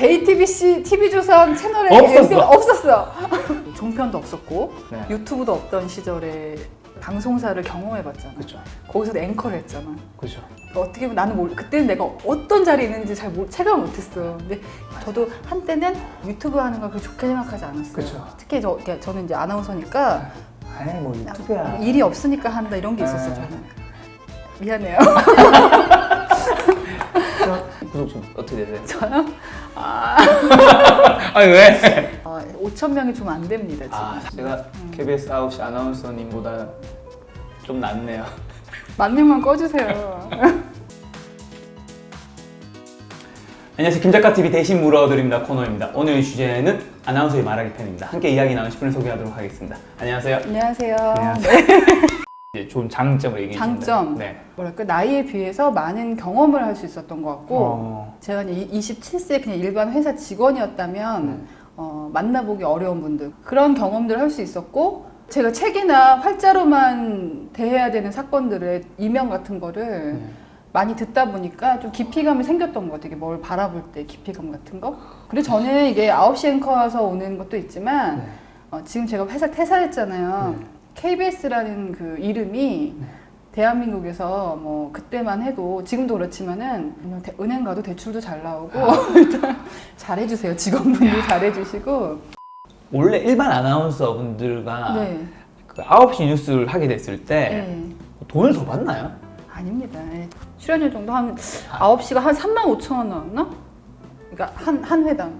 JTBC TV조선 채널에 없었어. MC가 없었어. 종편도 없었고 네. 유튜브도 없던 시절에 방송사를 경험해봤잖아. 그렇죠. 거기서 앵커를 했잖아. 그렇죠. 어떻게 보면 나는 몰, 그때는 내가 어떤 자리에 있는지 잘 몰, 체감을 못했어. 근데 저도 한때는 유튜브 하는 걸 그렇게 좋게 생각하지 않았어요. 그쵸. 특히 저, 저는 이제 아나운서니까 아이 뭐 유튜브야. 일이 없으니까 한다 이런 게 있었어요. 아. 저는. 미안해요. 구독 좀 어떻게 되세요? 저요? 아니 왜? 아, 5천 명이 좀 안 됩니다 지금. 아 제가 KBS 9시 아나운서님보다 좀 낫네요. 만 명만 꺼주세요. 안녕하세요 김작가 TV 대신 물어드립니다 코너입니다. 오늘 주제는 아나운서의 말하기 편입니다. 함께 이야기 나눈 10분을 소개하도록 하겠습니다. 안녕하세요. 안녕하세요. 안녕하세요. 네. 이제 좀 장점을 얘기해 주시면 장점? 네. 뭐랄까 나이에 비해서 많은 경험을 할 수 있었던 것 같고 어, 제가 이제 27세 그냥 일반 회사 직원이었다면 네. 어, 만나보기 어려운 분들 그런 경험들을 할 수 있었고 제가 책이나 활자로만 대해야 되는 사건들의 이명 같은 거를 네. 많이 듣다 보니까 좀 깊이감이 생겼던 것 같아요. 뭘 바라볼 때 깊이감 같은 거. 그리고 저는 이게 9시 앵커여서 오는 것도 있지만 네. 어, 지금 제가 회사 퇴사했잖아요. 네. KBS라는 그 이름이 네. 대한민국에서 뭐 그때만 해도 지금도 그렇지만은 대- 은행 가도 대출도 잘 나오고 아. 일단 잘해주세요 직원분들 잘해주시고 원래 일반 아나운서 분들과 네, 그 9시 뉴스를 하게 됐을 때 네. 돈을 더 받나요? 아닙니다 예. 출연료 정도 한 9시가 한 3만 5천 원 나왔나? 그러니까 한, 한 회당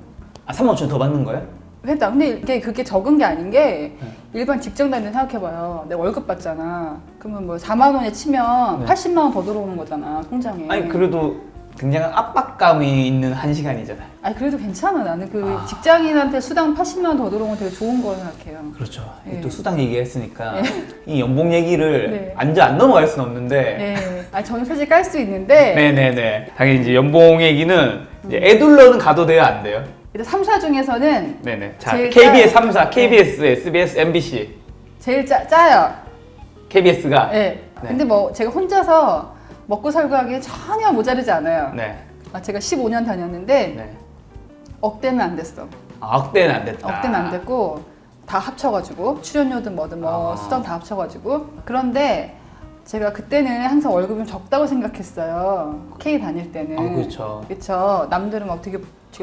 아 3만 5천 더 받는 거예요? 회당 근데 이게 그게 적은 게 아닌 게 네. 일반 직장 다니는 생각해봐요 내가 월급 받잖아 그러면 뭐 4만 원에 치면 네. 80만 원 더 들어오는 거잖아 통장에 아니 그래도 굉장한 압박감이 있는 한 시간이잖아요. 아니 그래도 괜찮아 나는 그 아. 직장인한테 수당 80만 원 더 들어오면 되게 좋은 거 생각해요 그렇죠. 네. 또 수당 얘기했으니까 이 연봉 얘기를 네. 앉아 안 넘어갈 수는 없는데 네. 아니 저는 솔직히 깔수 있는데 네네네. 당연히 이제 연봉 얘기는 이제 애둘러는 가도 돼요 안 돼요? 일단 3사 중에서는 네네. 자 제일 KBS 짜요. 3사, KBS, SBS, MBC, 제일 짜, 짜요 KBS가 네. 네. 근데 뭐 제가 혼자서 먹고 살고 하기에 전혀 모자르지 않아요 네. 아, 제가 15년 다녔는데 네. 억대는 안 됐어 아, 억대는 안 됐다. 억대는 안 됐고 다 합쳐가지고 출연료든 뭐든 뭐 아. 수당 다 합쳐가지고 그런데 제가 그때는 항상 월급이 좀 적다고 생각했어요 K 다닐 때는 아, 그렇죠. 그쵸 남들은 막 되게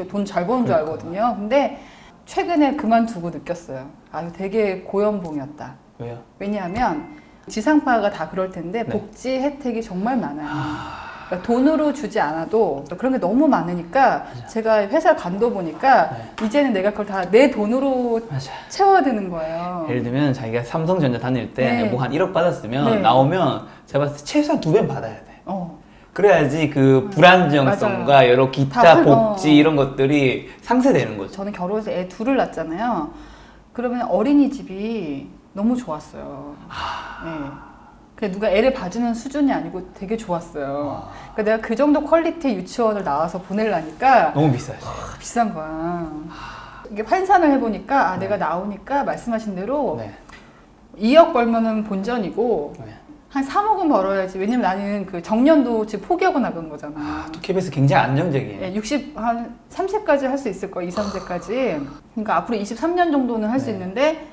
돈 잘 버는 줄 그러니까. 알거든요 근데 최근에 그만두고 느꼈어요 아 이거 되게 고연봉이었다 왜요? 왜냐하면 지상파가 다 그럴 텐데 네. 복지 혜택이 정말 많아요 그러니까 돈으로 주지 않아도 그런 게 너무 많으니까 제가 회사를 간도 보니까 네. 이제는 내가 그걸 다 내 돈으로 맞아. 채워야 되는 거예요. 예를 들면 자기가 삼성전자 다닐 때 네. 뭐한 1억 받았으면 네. 나오면 제가 봤을 때 최소한 두 배는 받아야 돼. 어. 그래야지 그 불안정성과 여러 기타 복지 어. 이런 것들이 상쇄되는 거죠. 저는 결혼해서 애 둘을 낳았잖아요. 그러면 어린이집이 너무 좋았어요. 네. 그래 누가 애를 봐주는 수준이 아니고 되게 좋았어요. 그러니까 내가 그 정도 퀄리티의 유치원을 나와서 보내려니까 너무 비싸요. 비싼 거야. 이게 환산을 해보니까 아 내가 나오니까 말씀하신 대로 네. 2억 벌면은 본전이고 네. 한 3억은 벌어야지. 왜냐면 나는 그 정년도 지금 포기하고 나간 거잖아. 아, 또 KBS 굉장히 안정적이에요. 예, 60, 한 3세까지 할 수 있을 거야, 2, 3세까지. 그러니까 앞으로 23년 정도는 할 수 네. 있는데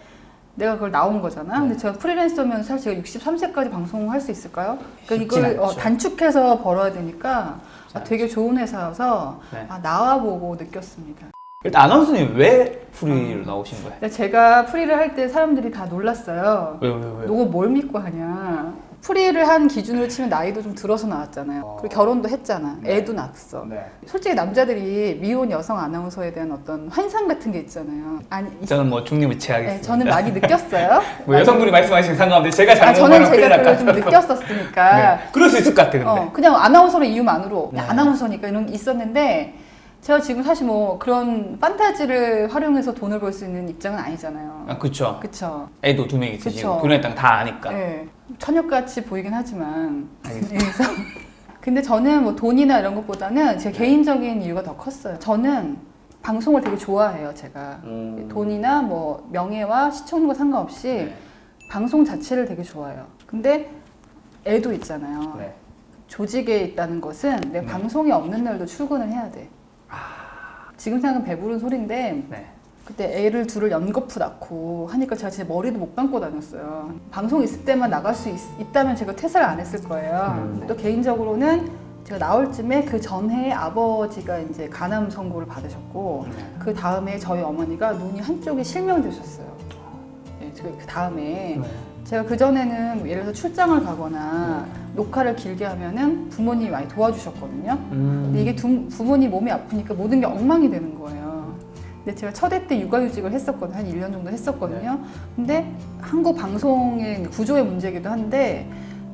내가 그걸 나온 거잖아. 네. 근데 제가 프리랜서면 사실 제가 63세까지 방송할 수 있을까요? 그러니까 쉽진 이걸 어, 않죠. 단축해서 벌어야 되니까 아, 되게 좋은 회사여서 네. 아, 나와보고 느꼈습니다. 일단 아나운서님 왜 프리로 나오신 거예요? 근데 제가 프리를 할 때 사람들이 다 놀랐어요. 왜요, 왜요, 왜요? 너가 뭘 믿고 하냐. 프리를 한 기준으로 치면 나이도 좀 들어서 나왔잖아요. 어. 그리고 결혼도 했잖아. 네. 애도 낳았어. 네. 솔직히 남자들이 미혼 여성 아나운서에 대한 어떤 환상 같은 게 있잖아요. 아니, 있- 저는 뭐 중립의치하겠습니다. 네, 저는 많이 느꼈어요. 뭐 여성분이 말씀하시는 상관없는데 제가 아, 잘못 저는 말하면 큰일 제가 그걸 날까 좀 느꼈었으니까. 네. 그럴 수 있을 것 같아 근데. 어, 그냥 아나운서로 이유만으로 네. 아나운서니까 이런 게 있었는데 제가 지금 사실 뭐 그런 판타지를 활용해서 돈을 벌 수 있는 입장은 아니잖아요. 아 그쵸. 그쵸? 애도 두 명 있으시고 그쵸. 그런 땅다 아니까. 네. 천역같이 보이긴 하지만. 알겠습니다. 그래서 근데 저는 뭐 돈이나 이런 것보다는 제 개인적인 이유가 더 컸어요. 저는 방송을 되게 좋아해요, 제가. 음. 돈이나 뭐 명예와 시청률과 상관없이 네. 방송 자체를 되게 좋아해요. 근데 애도 있잖아요. 네. 조직에 있다는 것은 내 네. 방송이 없는 날도 출근을 해야 돼. 지금 생각하면 배부른 소리인데 네. 그때 애를 둘을 연거푸 낳고 하니까 제가 진짜 머리도 못 감고 다녔어요. 방송 있을 때만 나갈 수 있, 다면 제가 퇴사를 안 했을 거예요. 음. 또 개인적으로는 제가 나올 쯤에 그 전해에 아버지가 이제 간암 선고를 받으셨고 네. 그 다음에 저희 어머니가 눈이 한쪽이 실명되셨어요. 네, 그 다음에 네. 제가 그 전에는 예를 들어서 출장을 가거나 녹화를 길게 하면은 부모님이 많이 도와주셨거든요. 음. 근데 이게 두- 부모님 몸이 아프니까 모든 게 엉망이 되는 거예요. 근데 제가 첫애 때 육아휴직을 했었거든요. 한 1년 정도 했었거든요. 근데 한국 방송의 구조의 문제이기도 한데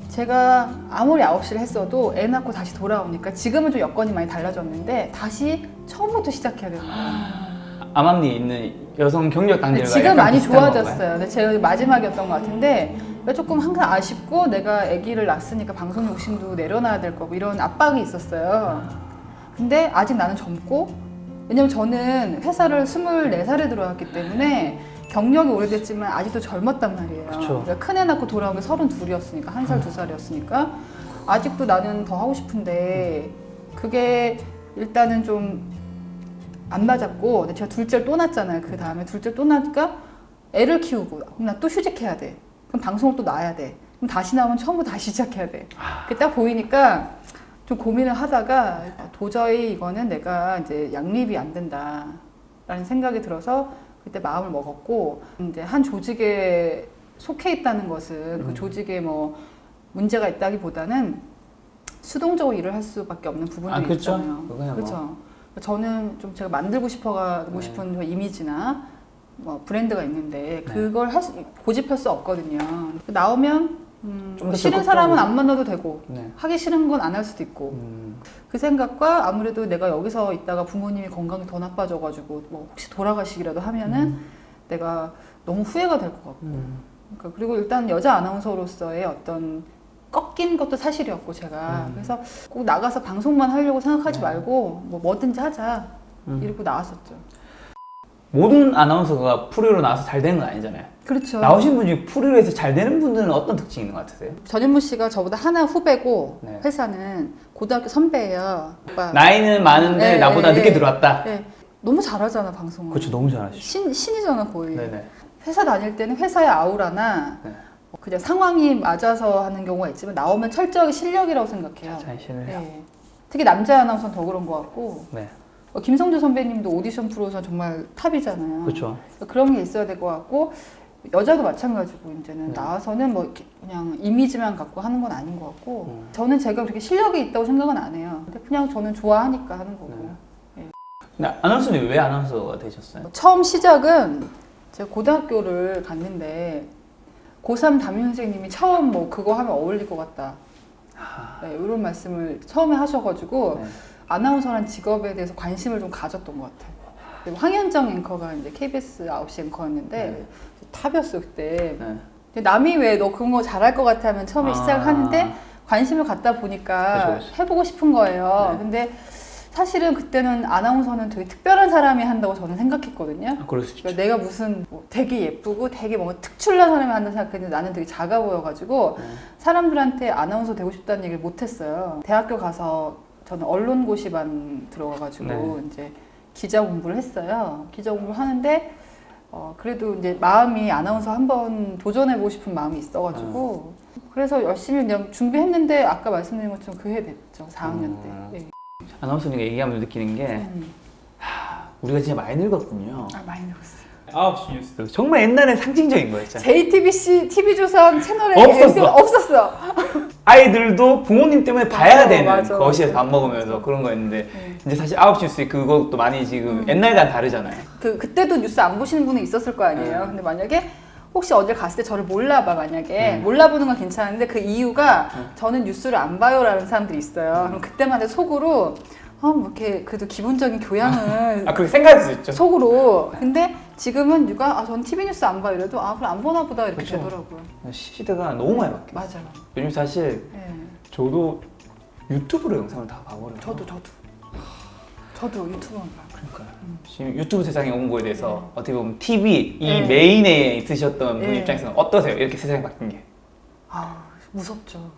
제가 아무리 9시를 했어도 애 낳고 다시 돌아오니까 지금은 좀 여건이 많이 달라졌는데 다시 처음부터 시작해야 되는 거예요. 암암리에 있는 여성 경력 단계가 지금 많이? 좋아졌어요. 근데 제가 마지막이었던 것 같은데 그러니까 조금 항상 아쉽고 내가 아기를 낳았으니까 방송 욕심도 내려놔야 될 거고 이런 압박이 있었어요. 근데 아직 나는 젊고 왜냐면 저는 회사를 24살에 들어왔기 때문에 경력이 오래됐지만 아직도 젊었단 말이에요. 그러니까 큰애 낳고 돌아온 게 32이었으니까 한 살, 두 살이었으니까 아직도 나는 더 하고 싶은데 그게 일단은 좀 안 맞았고 근데 제가 둘째를 또 낳았잖아요. 그 다음에 둘째 또 낳으니까 애를 키우고 그럼 나 또 휴직해야 돼. 그럼 방송을 또 놔야 돼. 그럼 다시 나오면 처음부터 다시 시작해야 돼. 그게 딱 보이니까 좀 고민을 하다가 도저히 이거는 내가 이제 양립이 안 된다라는 생각이 들어서 그때 마음을 먹었고 이제 한 조직에 속해 있다는 것은 그 음. 조직에 뭐 문제가 있다기보다는 수동적으로 일을 할 수밖에 없는 부분들이 아, 그쵸. 있잖아요. 뭐. 그렇죠. 저는 좀 제가 만들고 싶어가고 네. 싶은 그 이미지나 뭐 브랜드가 있는데 네. 그걸 할 수, 고집할 수 없거든요. 나오면 음, 좀더 싫은. 사람은 안 만나도 되고 네. 하기 싫은 건 안 할 수도 있고 음. 그 생각과 아무래도 내가 여기서 있다가 부모님이 건강이 더 나빠져가지고 뭐 혹시 돌아가시기라도 하면은 내가 너무 후회가 될 것 같고 음. 그러니까 그리고 일단 여자 아나운서로서의 어떤 꺾인 것도 사실이었고 제가 음. 그래서 꼭 나가서 방송만 하려고 생각하지 네. 말고 뭐 뭐든지 하자 음. 이러고 나왔었죠. 모든 아나운서가 프로로 나와서 잘 되는 건 아니잖아요. 그렇죠. 나오신 분 중에 프로로 해서 잘 되는 분들은 어떤 특징이 있는 것 같으세요? 전현무 씨가 저보다 하나 후배고 네. 회사는 고등학교 선배예요. 오빠. 나이는 많은데 네, 나보다 네, 늦게 네. 들어왔다. 네. 너무 잘하잖아 방송을. 그렇죠, 너무 잘하시죠. 신 신이잖아 거의. 네네. 회사 다닐 때는 회사의 아우라나 네. 뭐 그냥 상황이 맞아서 하는 경우가 있지만 나오면 철저하게 실력이라고 생각해요. 자신을. 네. 특히 남자 아나운서는 더 그런 것 같고 네. 어, 김성주 선배님도 오디션 프로에서 정말 탑이잖아요. 그렇죠. 그런 게 있어야 될 것 같고 여자도 마찬가지고 이제는 네. 나와서는 뭐 그냥 이미지만 갖고 하는 건 아닌 것 같고 음. 저는 제가 그렇게 실력이 있다고 생각은 안 해요. 근데 그냥 저는 좋아하니까 하는 거고. 근데 아나운서는 왜 아나운서가 되셨어요? 처음 시작은 제가 고등학교를 갔는데 고3 담임 선생님이 처음 뭐 그거 하면 어울릴 것 같다. 아, 네, 이런 말씀을 처음에 하셔가지고 네. 아나운서란 직업에 대해서 관심을 좀 가졌던 것 같아요. 황현정 앵커가 이제 KBS 9시 앵커였는데 네. 탑이었어요 그때. 네. 근데 남이 왜 너 그런 거 잘할 것 같아 하면 처음에 아. 시작을 하는데 관심을 갖다 보니까 그쵸, 그쵸. 해보고 싶은 거예요. 네. 근데 사실은 그때는 아나운서는 되게 특별한 사람이 한다고 저는 생각했거든요. 아, 그럴 수 있죠. 그러니까 내가 무슨 뭐 되게 예쁘고 되게 뭔가 특출난 사람이 한다 생각했는데 나는 되게 작아 보여가지고 네. 사람들한테 아나운서 되고 싶다는 얘기를 못했어요. 대학교 가서 저는 언론고시반 들어가가지고 네. 이제 기자 공부를 했어요. 기자 공부를 하는데 어, 그래도 이제 마음이 아나운서 한번 도전해보고 싶은 마음이 있어가지고 그래서 열심히 그냥 준비했는데 아까 말씀드린 것처럼 그 해 됐죠. 4학년 음. 때. 네. 아나운서님과 얘기하면 느끼는 게 음. 우리가 진짜 많이 늙었군요. 아 많이 늘었어요. 9시 뉴스 정말 옛날에 상징적인 거였잖아요. JTBC, TV조선 채널에 없었어. 없었어. 아이들도 부모님 때문에 봐야 맞아, 되는 맞아, 거실에서 맞아. 밥 먹으면서 그런 거였는데 네. 이제 사실 9시 뉴스 그것도 많이 지금 음. 옛날과 다르잖아요. 그 그때도 뉴스 안 보시는 분은 있었을 거 아니에요. 음. 근데 만약에 혹시 어딜 갔을 때 저를 몰라봐 만약에 음. 몰라보는 건 괜찮은데 그 이유가 음. 저는 뉴스를 안 봐요라는 사람들이 있어요. 그럼 그때마다 속으로 어뭐 이렇게 그래도 기본적인 교양을 아 그렇게 생각할 수 있죠. 속으로. 근데 지금은 누가 아 전 TV 뉴스 안 봐요 이래도 아 그럼 안 보나 보다 이렇게 그쵸. 되더라고요. 시대가 너무 많이 바뀌었어요. 맞아요. 요즘 사실 네. 저도 유튜브로 영상을 다 봐버려요. 저도 저도 저도 유튜브만 봐요. 지금 유튜브 세상에 온 거에 대해서 어떻게 보면 TV 이 네. 메인에 있으셨던 분 네. 입장에서는 어떠세요? 이렇게 세상이 바뀐 게. 아 무섭죠.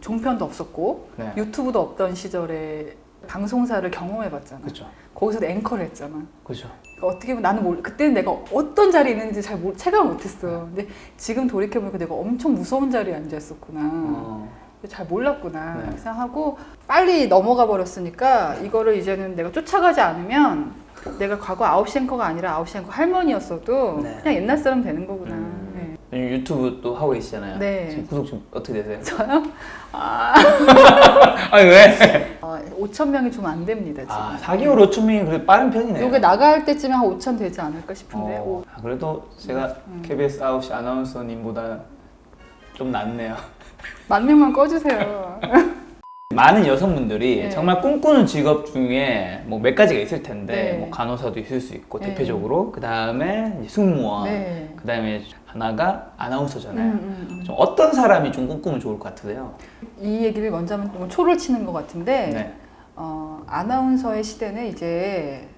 종편도 없었고 네. 유튜브도 없던 시절에 방송사를 경험해봤잖아. 그렇죠. 거기서도 앵커를 했잖아. 그렇죠. 그러니까 어떻게 보면 나는 몰, 그때는 내가 어떤 자리에 있는지 잘 몰, 체감을 못했어. 근데 지금 돌이켜보니까 내가 엄청 무서운 자리에 앉아있었구나. 어. 잘 몰랐구나 네. 이렇게 생각하고 빨리 넘어가 버렸으니까 이거를 이제는 내가 쫓아가지 않으면 내가 과거 9시 앵커가 아니라 9시 앵커 할머니였어도 네. 그냥 옛날 사람 되는 거구나. 음. 네. 유튜브 또 하고 계시잖아요. 네. 지금 구독 좀 어떻게 되세요? 저요? 아, 아니 왜? 어, 5천 명이 좀 안 됩니다 지금. 아 4개월 5천 명이 그래도 빠른 편이네요. 요게 나갈 때쯤에 한 5천 되지 않을까 싶은데. 어, 오. 아, 그래도 제가 음. KBS 9시 아나운서님보다 좀 낫네요. 만 명만 꺼주세요. 많은 여성분들이 네. 정말 꿈꾸는 직업 중에 뭐 몇 가지가 있을 텐데 네. 뭐 간호사도 있을 수 있고 네. 대표적으로 그 다음에 승무원, 네. 그 다음에 하나가 아나운서잖아요. 음, 음, 좀 어떤 사람이 좀 꿈꾸면 좋을 것 같으세요? 음. 이 얘기를 먼저 하면 좀 초를 치는 것 같은데 네, 어, 아나운서의 시대는 이제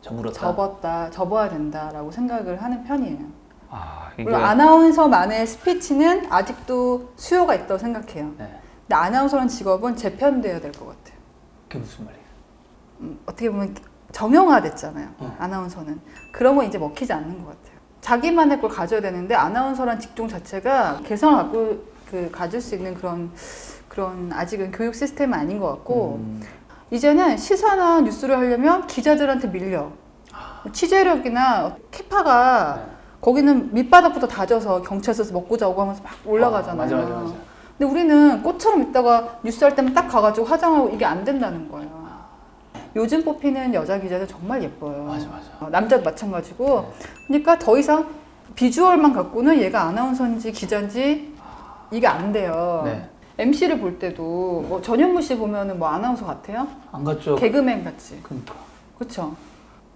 저물었다. 접었다, 접어야 된다라고 생각을 하는 편이에요. 아, 이게 물론 아나운서만의 스피치는 아직도 수요가 있다고 생각해요. 네, 근데 아나운서라는 직업은 재편돼야 될 것 같아요. 그게 무슨 말이에요? 음, 어떻게 보면 정형화됐잖아요. 어. 아나운서는 그런 건 이제 먹히지 않는 것 같아요. 자기만의 걸 가져야 되는데 아나운서란 직종 자체가 개성을 갖고 그 가질 수 있는 그런 그런 아직은 교육 시스템은 아닌 것 같고 음, 이제는 시사나 뉴스를 하려면 기자들한테 밀려. 취재력이나 캐파가 네. 거기는 밑바닥부터 다져서 경찰서에서 먹고 자고 하면서 막 올라가잖아요. 아, 맞아, 맞아, 맞아. 근데 우리는 꽃처럼 있다가 뉴스 할 때만 딱 가가지고 화장하고 이게 안 된다는 거예요. 요즘 뽑히는 여자 기자들 정말 예뻐요. 맞아, 맞아. 어, 남자도 마찬가지고. 그러니까 더 이상 비주얼만 갖고는 얘가 아나운서인지 기자인지 이게 안 돼요. 네. MC를 볼 때도 뭐 전현무 씨 보면은 뭐 아나운서 같아요? 안 갔죠? 개그맨 같지. 그러니까. 그렇죠.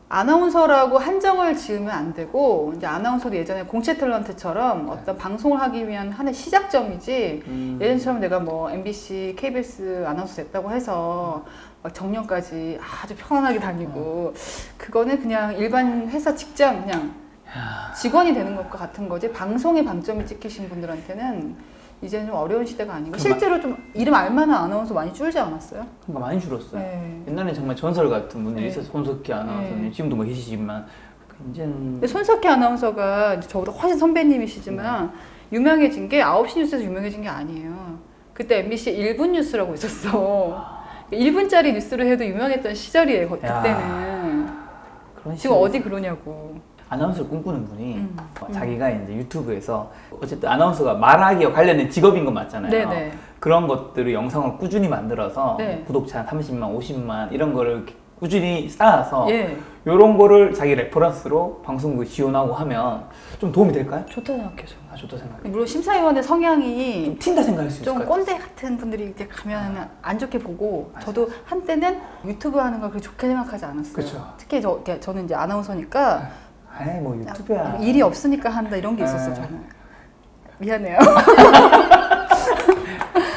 아나운서라고 한정을 지으면 안 되고 이제 아나운서도 예전에 공채 탤런트처럼 어떤 방송을 하기 위한 하나의 시작점이지 음, 예전처럼 내가 뭐 MBC, KBS 아나운서 됐다고 해서 막 정년까지 아주 편안하게 다니고 그거는 그냥 일반 회사 직장 그냥 야, 직원이 되는 것과 같은 거지. 방송에 방점을 찍히신 분들한테는 이제는 좀 어려운 시대가 아닌가 그만- 실제로 좀 이름 알만한 아나운서 많이 줄지 않았어요? 그러니까 많이 줄었어요. 네. 옛날에 정말 전설 같은 분들이 네. 있어서 손석희 아나운서님 네. 지금도 뭐 계시지만 이제는 근데 손석희 아나운서가 저보다 훨씬 선배님이시지만 유명해진 게 9시 뉴스에서 유명해진 게 아니에요. 그때 MBC 1분 뉴스라고 있었어. 1분짜리 뉴스를 해도 유명했던 시절이에요. 거- 야. 그때는. 지금 어디 그러냐고. 아나운서를 꿈꾸는 분이 음. 어, 자기가 이제 유튜브에서 어쨌든 아나운서가 말하기와 관련된 직업인 건 맞잖아요. 네네. 그런 것들을 영상을 꾸준히 만들어서 네. 구독자 30만, 50만 이런 거를 꾸준히 쌓아서 예. 이런 거를 자기 레퍼런스로 방송국에 지원하고 하면 좀 도움이 될까요? 좋다 생각해요. 저는. 아 좋다 생각해. 물론 심사위원의 성향이 좀 튄다 생각할 수 있을 좀것 같아요. 꼰대 같은 분들이 이렇게 가면 안 좋게 보고 저도 한때는 유튜브 하는 걸 그렇게 좋게 생각하지 않았어요. 그쵸. 특히 저, 저는 이제 아나운서니까 아이 뭐 유튜브야. 일이 없으니까 한다 이런 게 있었어 네. 저는. 미안해요.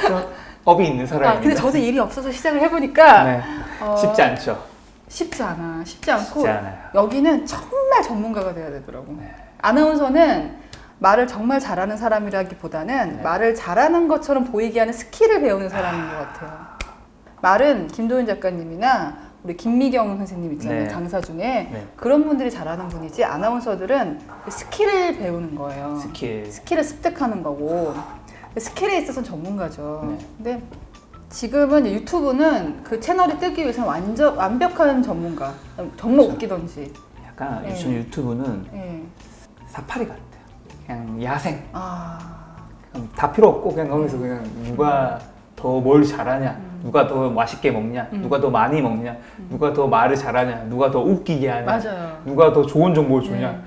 저 업이 있는 아, 사람입니다. 근데 저도 일이 없어서 시작을 해보니까 네. 어, 쉽지 않죠. 쉽지 않아. 쉽지 않고 쉽지 않아요. 여기는 정말 전문가가 돼야 되더라고. 네. 아나운서는 말을 정말 잘하는 사람이라기보다는 네. 말을 잘하는 것처럼 보이게 하는 스킬을 배우는 사람인 것 같아요. 말은 김도윤 작가님이나 우리 김미경 선생님 있잖아요. 네. 강사 중에 네. 그런 분들이 잘하는 분이지 아나운서들은 그 스킬을 배우는 거예요. 스킬. 스킬을 습득하는 거고 스킬에 있어서는 전문가죠. 네. 근데 지금은 유튜브는 그 채널이 뜨기 위해서는 완전 완벽한 전문가. 정말 그렇죠. 웃기던지. 약간 네. 요즘 유튜브는 예. 사파리 같아요. 그냥 야생. 아. 그냥 다 필요 없고 그냥 거기서 그냥 누가 더 뭘 잘하냐, 누가 더 맛있게 먹냐, 음. 누가 더 많이 먹냐, 누가 더 말을 잘하냐, 누가 더 웃기게 하냐, 맞아요. 누가 더 좋은 정보를 주냐. 네.